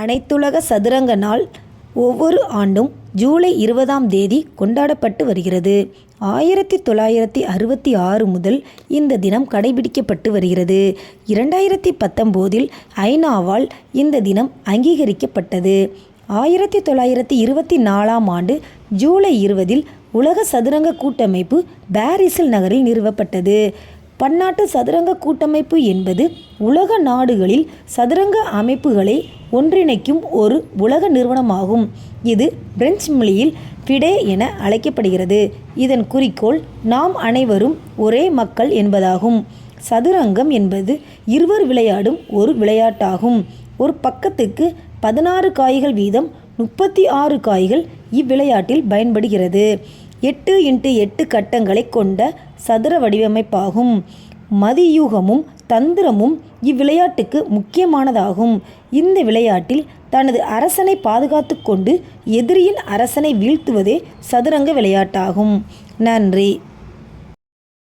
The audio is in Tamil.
அனைத்துலக சதுரங்க நாள் ஒவ்வொரு ஆண்டும் ஜூலை இருபதாம் தேதி கொண்டாடப்பட்டு வருகிறது. ஆயிரத்தி தொள்ளாயிரத்தி அறுபத்தி ஆறு முதல் இந்த தினம் கடைபிடிக்கப்பட்டு வருகிறது. இரண்டாயிரத்தி பத்தொம்போதில் ஐநாவால் இந்த தினம் அங்கீகரிக்கப்பட்டது. ஆயிரத்தி தொள்ளாயிரத்தி இருபத்தி நாலாம் ஆண்டு ஜூலை இருபதில் உலக சதுரங்க கூட்டமைப்பு பாரிஸில் நகரில் நிறுவப்பட்டது. பன்னாட்டு சதுரங்க கூட்டமைப்பு என்பது உலக நாடுகளில் சதுரங்க அமைப்புகளை ஒன்றிணைக்கும் ஒரு உலக நிறுவனமாகும். இது பிரெஞ்சு மொழியில் ஃபிடே என அழைக்கப்படுகிறது. இதன் குறிக்கோள் நாம் அனைவரும் ஒரே மக்கள் என்பதாகும். சதுரங்கம் என்பது இருவர் விளையாடும் ஒரு விளையாட்டாகும். ஒரு பக்கத்துக்கு பதினாறு காய்கள் வீதம் முப்பத்தி ஆறு காய்கள் இவ்விளையாட்டில் பயன்படுகிறது. எட்டு இன்ட்டு எட்டு கட்டங்களை கொண்ட சதுர வடிவமைப்பாகும். மதியூகமும் தந்திரமும் இவ்விளையாட்டுக்கு முக்கியமானதாகும். இந்த விளையாட்டில் தனது அரசனை பாதுகாத்து கொண்டு எதிரியின் அரசனை வீழ்த்துவதே சதுரங்க விளையாட்டாகும். நன்றி.